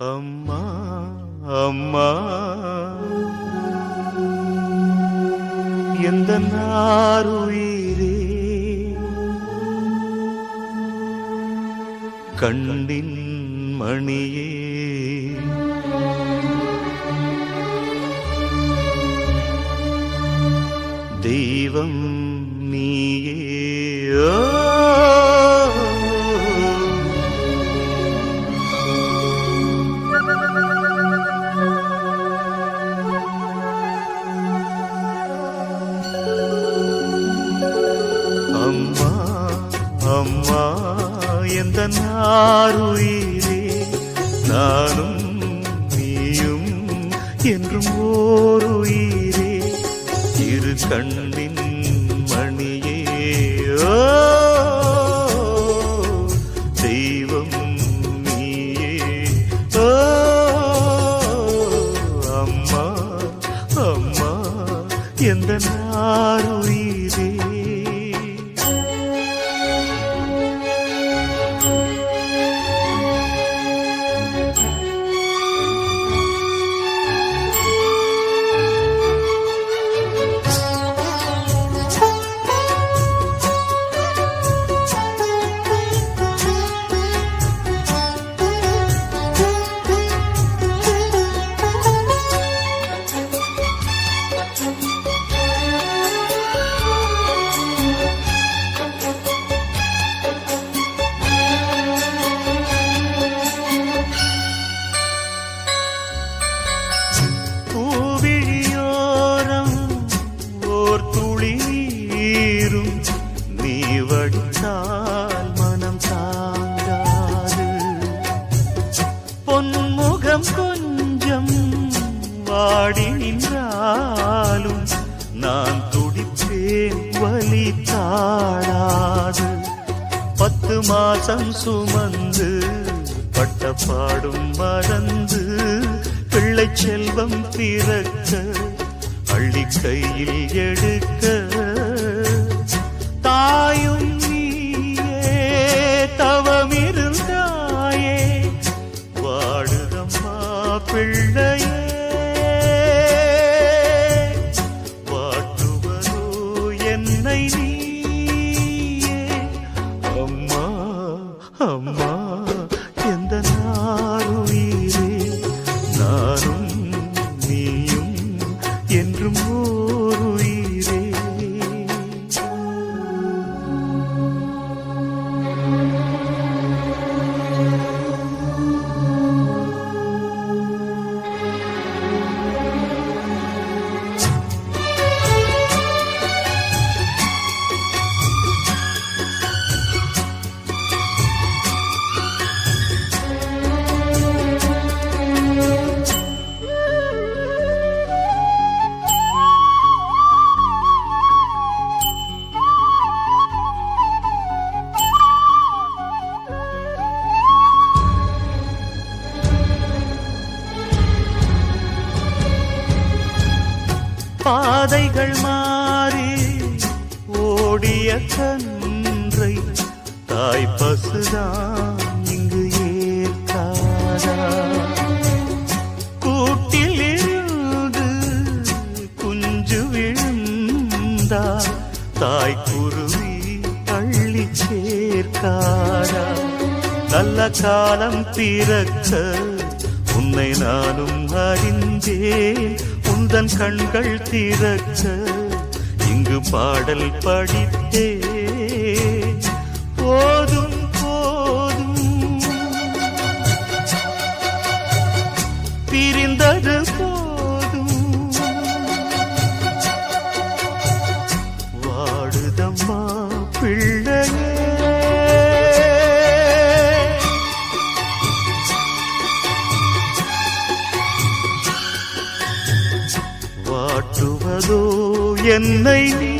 அம்மா அம்மா. எந்த நாருயிரே கண்ணின் மணியே. தெய்வம் நீயே. தன்னாருயிரே நானும் நீயும் என்றும் ஓருயிரே. இரு கண்ணின் மணியே தெய்வம் நீயே ஓ, அம்மா அம்மா எந்த நாருயிரே. நீரும் நீ வடித்தால் மனம் தாங்காது பொன்முகம் கொஞ்சம் வாடி நின்றாலும் நான் துடிப்பேன் வலி தாழாது. பத்து மாசம் சுமந்து பட்ட பாடும் மறந்து பிள்ளை செல்வம் பிறக்க அள்ளி கையில் எடுக்க பாதைகள் மாறி ஓடிய கன்றை தாய் பசுதான் இங்கு ஏற்காதா? கூட்டில் இருந்து குஞ்சு விழுந்தா தாய் குருவி அள்ளி சேர்க்காதா? நல்ல காலம் பிறக்க உன்னை நானும் அறிந்தேன். உந்தன் கண்கள் திறக்க இங்கு பாடல் படித்தே. போதும் போதும். பிரிந்தது போதும். வாடுதம்மா பிள்ளையே. என்னை நீ